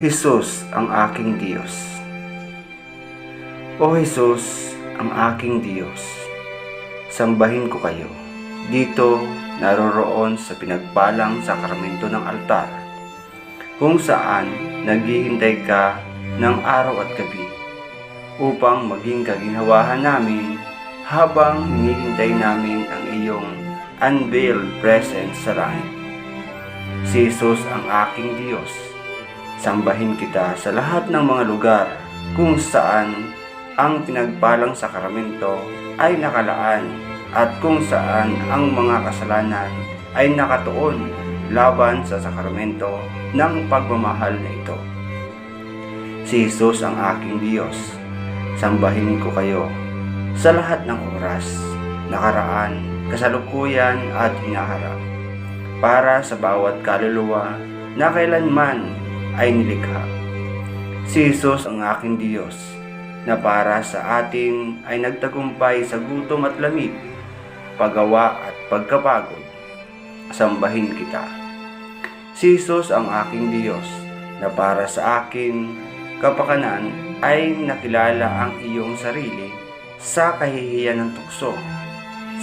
Jesus ang aking Diyos. O Jesus, ang aking Diyos, sambahin ko kayo. Dito, naroroon sa pinagpalang sakramento ng altar, kung saan naghihintay ka ng araw at gabi upang maging kaginhawahan namin habang hinihintay namin ang iyong unveiled presence sa langit. Si Jesus ang aking Diyos. Sambahin kita sa lahat ng mga lugar kung saan ang pinagpalang sakramento ay nakalaan at kung saan ang mga kasalanan ay nakatuon laban sa sakramento ng pagmamahal na ito. Si Jesus ang aking Diyos. Sambahin ko kayo sa lahat ng oras, nakaraan, kasalukuyan at hinaharap para sa bawat kaluluwa na kailanman ay nilikha. Si Jesus ang aking Diyos na para sa atin ay nagtagumpay sa gutom at lamig, paggawa at pagkapagod. Sambahin kita. Si Jesus ang aking Diyos na para sa akin kapakanan ay nakilala ang iyong sarili sa kahihiyan ng tukso,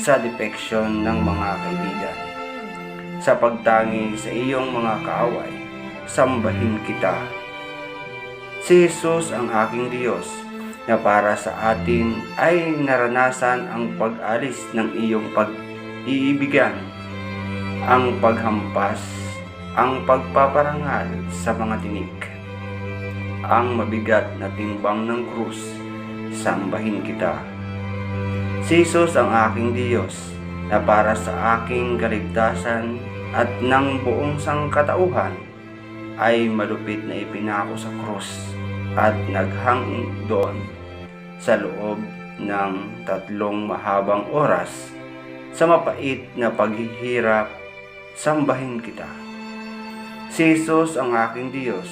sa depeksyon ng mga kaibigan, sa pagtangi sa iyong mga kaaway, sambahin kita. Si Jesus ang aking Diyos na para sa atin ay naranasan ang pag-alis ng iyong pag-iibigan, ang paghampas, ang pagpaparangal sa mga tinik, ang mabigat na timbang ng krus, sambahin kita. Si Jesus ang aking Diyos na para sa aking kaligtasan at ng buong sangkatauhan ay malupit na ipinako sa krus at naghang doon sa loob ng tatlong mahabang oras sa mapait na paghihirap, sambahin kita. Si Jesus ang aking Diyos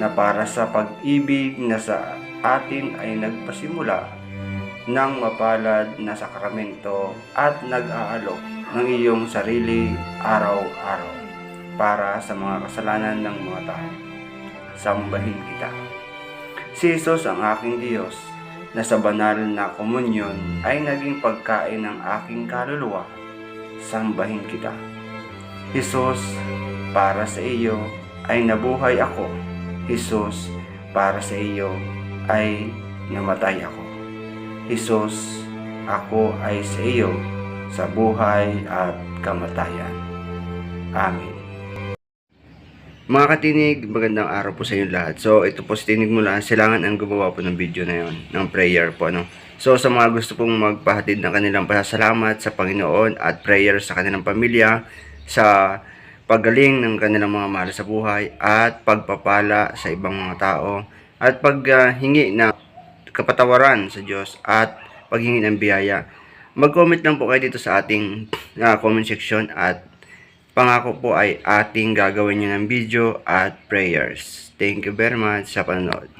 na para sa pag-ibig na sa atin ay nagpasimula ng mapalad na sakramento at nag-aalok ng iyong sarili araw-araw para sa mga kasalanan ng mga tao. Sambahin kita. Si Jesus ang aking Diyos na sa banal na komunyon ay naging pagkain ng aking kaluluwa. Sambahin kita. Jesus, para sa iyo ay nabuhay ako. Jesus, para sa iyo ay namatay ako. Jesus, ako ay sa iyo sa buhay at kamatayan. Amen. Mga katinig, magandang araw po sa inyo lahat. So, ito po sa tinig mo lang, silangan ang gumawa po ng video na yon ng prayer po. Ano? So, sa mga gusto pong magpahatid ng kanilang pasasalamat sa Panginoon at prayer sa kanilang pamilya, sa paggaling ng kanilang mga mahal sa buhay, at pagpapala sa ibang mga tao, at paghingi na kapatawaran sa Diyos, at paghingi ng biyaya. Mag-comment lang po kayo dito sa ating ah, comment section at Pangako po ay ating gagawin niyo ng video at prayers. Thank you very much sa panonood.